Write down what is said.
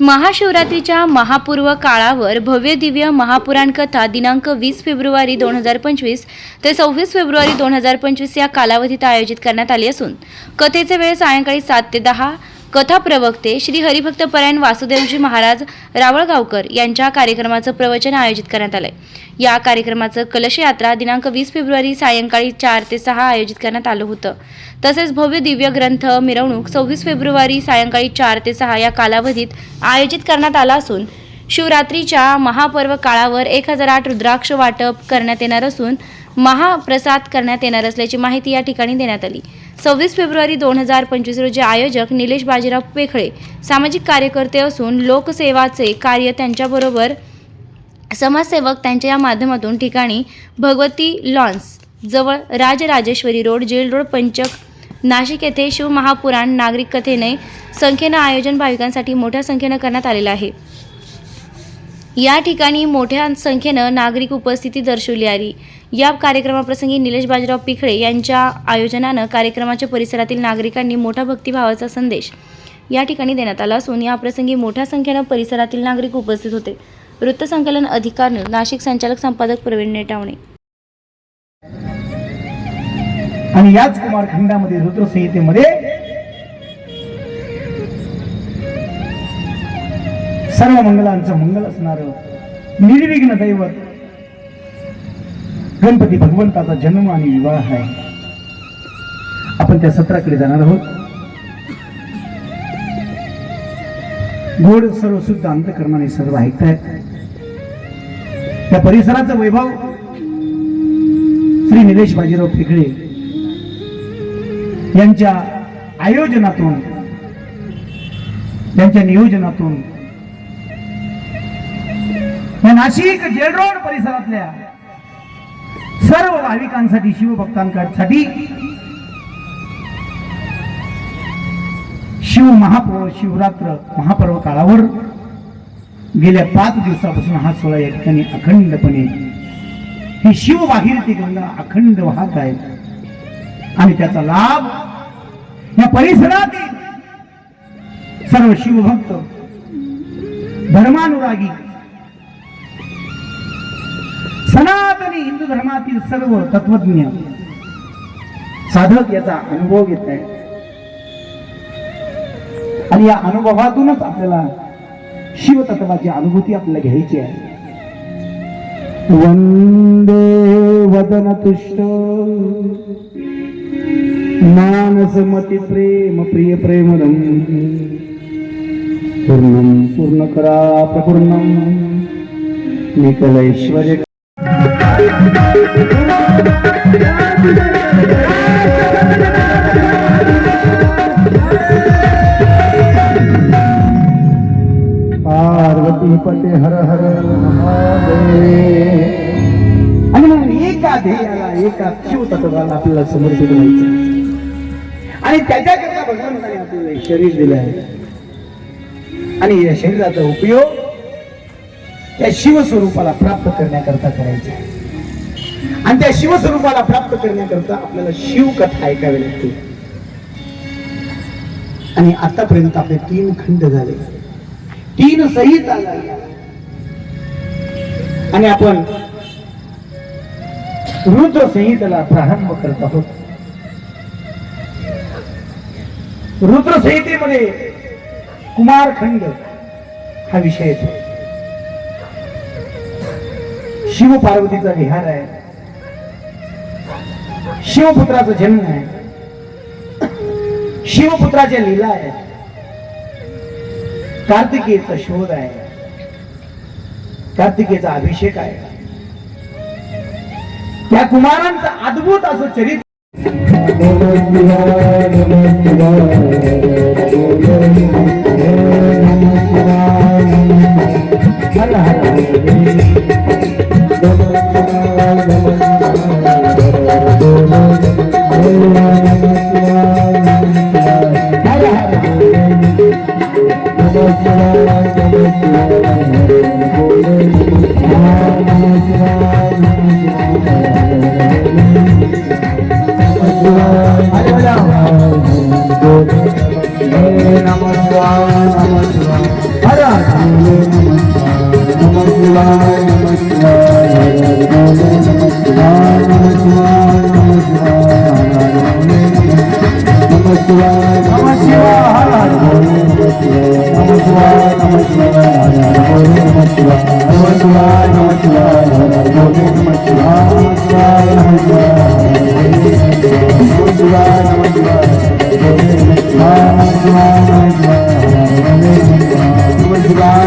महाशिवरात्रीच्या महापूर्व काळावर भव्य दिव्य महापुराण कथा दिनांक वीस फेब्रुवारी दोन हजार पंचवीस ते सव्वीस फेब्रुवारी दोन हजार पंचवीस या कालावधीत आयोजित करण्यात आली असून कथेचे वेळ सायंकाळी सात ते दहा कथा प्रवक्ते श्री हरिभक्त परायण वासुदेवजी महाराज रावळगावकर यांच्या कार्यक्रमाचं प्रवचन आयोजित करण्यात आलंय. या कार्यक्रमाचं कलशयात्रा दिनांक वीस फेब्रुवारी सायंकाळी चार ते सहा आयोजित करण्यात आलं होतं. तसेच भव्य दिव्य ग्रंथ मिरवणूक सव्वीस फेब्रुवारी सायंकाळी चार ते सहा या कालावधीत आयोजित करण्यात आला असून शिवरात्रीच्या महापर्व काळावर एक हजार आठ रुद्राक्ष वाटप करण्यात येणार असून महाप्रसाद करण्यात येणार असल्याची माहिती या ठिकाणी देण्यात आली. सव्वीस फेब्रुवारी दोन हजार पंचवीस रोजी आयोजक निलेश बाजीराव पेखळे सामाजिक कार्यकर्ते असून लोकसेवाचे कार्य त्यांच्याबरोबर समाजसेवक त्यांच्या या माध्यमातून ठिकाणी भगवती लॉन्स जवळ राजराजेश्वरी रोड जेल रोड पंचक नाशिक येथे शिवमहापुराण नागरिक कथेने संख्येनं आयोजन भाविकांसाठी मोठ्या संख्येनं करण्यात आलेलं आहे. या ठिकाणी मोठ्या संख्येनं नागरिक उपस्थिती दर्शवली आली. या कार्यक्रमाप्रसंगी निलेश बाजीराव पिखळे यांच्या आयोजनानं कार्यक्रमाच्या परिसरातील नागरिकांनी मोठा भक्तिभावाचा संदेश या ठिकाणी देण्यात आला असून या प्रसंगी मोठ्या संख्येनं परिसरातील नागरिक उपस्थित होते. वृत्तसंकलन अधिकार नाशिक संचालक संपादक प्रवीण नेटावणे. आणि याच कुमारखंडामध्ये रुद्रसंहितेमध्ये सर्व मंगलांचं मंगल असणार निर्विघ्न दैवत. गणपती भगवंताचा जन्म आणि विवाह आहे. आपण त्या सत्राकडे जाणार आहोत. गोड सर्व शुद्ध अंतकरणाने सर्व ऐकतायत. त्या परिसराचं वैभव श्री निलेश बाजीराव फेकळे यांच्या आयोजनातून त्यांच्या नियोजनातून या नाशिक जेलरोड परिसरातल्या सर्व भाविकांसाठी शिवभक्तांसाठी शिव महापर्व शिवरात्र महापर्व काळावर गेल्या पाच दिवसापासून हा सोहळा या ठिकाणी अखंडपणे ही शिवबाहिरती गंगा अखंड वाहत आहे. आणि त्याचा लाभ या परिसरातील सर्व शिवभक्त धर्मानुरागी सनातनी हिंदू धर्मातील सर्व तत्वज्ञ साधक याचा अनुभव घेत आहे आणि या अनुभवातूनच आपल्याला शिवतत्वाची अनुभूती आपल्याला घ्यायची आहे. वंदे वदन तुष्ट मानसमती प्रेम प्रिय प्रेमदम पूर्णम पूर्ण करा प्रपूर्णम निकलैश्वर पार्वती पते हर हर महादेव. आणि मग एका ध्येयाला एका शिव आपल्याला समर्पित व्हायचं आणि त्याच्याकरता भगवंताने आपल्याला शरीर दिलं आहे. आणि या शरीराचा उपयोग त्या शिवस्वरूपाला प्राप्त करण्याकरता करायचा आहे. आणि त्या शिवस्वरूपाला प्राप्त करण्याकरता आपल्याला शिवकथा ऐकावी लागते. आणि आतापर्यंत आपले तीन खंड झाले. तीन संहिता झाल्या आणि आपण रुद्र संहितेला प्रारंभ करत आहोत. रुद्र संहितेमध्ये कुमारखंड हा विषय येतो. शिव पार्वतीचा विहार आहे. शिवपुत्राचा जन्म आहे शिवपुत्राच्या लीला आहेत कार्तिकेयचा शोध आहे कार्तिकेचा अभिषेक आहे त्या कुमारांचं अद्भुत असं चरित्र Bye.